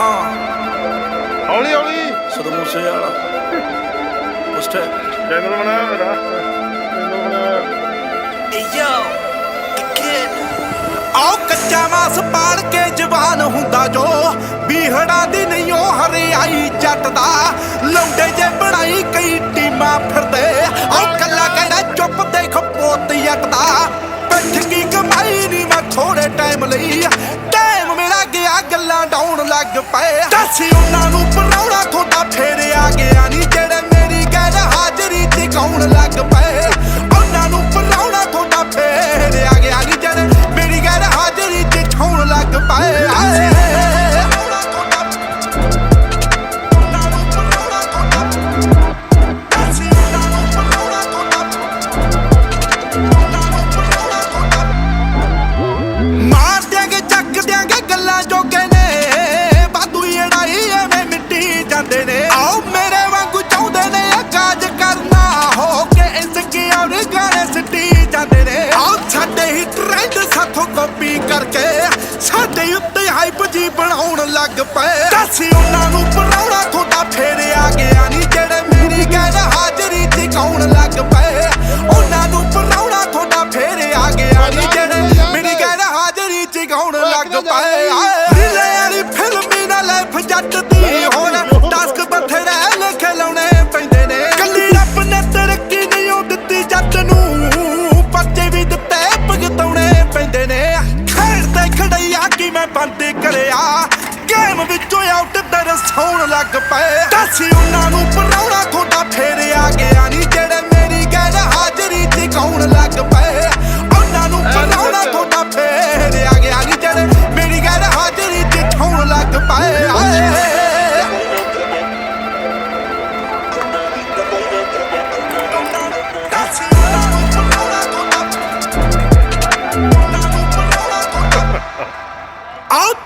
ਹੌਲੀ ਹੌਲੀ। ਸਦਮੂਸੇ ਵਾਲਾ ਪੁਸਟਰ ਚੈਨਲ ਬਣਾ ਮੇਰਾ ਚੈਨਲ ਬਣਾ ਆਓ ਕੱਚਾ ਮਾਸ ਪਾੜ ਕੇ ਜਵਾਨ ਹੁੰਦਾ ਜੋ। ਬੀਹੜਾ ਦੀ ਨਹੀਂ ਉਹ ਹਰਿਆਈ ਜੱਟ ਦਾ ਲੌਂਡੇ ਜੇ ਬਣਾਈ ਕਈ ਟੀਮਾਂ ਫਿਰਦੇ। ਆਓ ਕੱਲਾ ਕਹਿੰਦਾ ਚੁੱਪ ਦੇਖ ਪੋਤ ਜੱਟ ਦਾ ਪਿੱਠ ਕੀ ਕਮਾਈ ਨਹੀਂ ਮੈਂ ਥੋੜੇ ਟਾਈਮ ਲਈ। ਗੱਲਾਂ ਡਾਉਣ ਲੱਗ ਪਏ। ਦੱਸੀ ਉਹਨਾਂ ਨੂੰ ਹੀ ਟ੍ਰੈਂਡ ਸਾਥੋਂ ਕਾਪੀ ਕਰਕੇ ਸਾਡੇ ਉੱਤੇ ਹਾਈਪ ਜੀ ਬਣਾਉਣ ਲੱਗ ਪਏ। ਦੱਸੀ ਉਹਨਾਂ ਬੰਦ ਕਰਿਆ। ਗੇਮ ਵਿੱਚੋਂ ਆਊਟ ਦਰਸ ਹੋਣ ਲੱਗ ਪਏ। ਦੱਸੀ out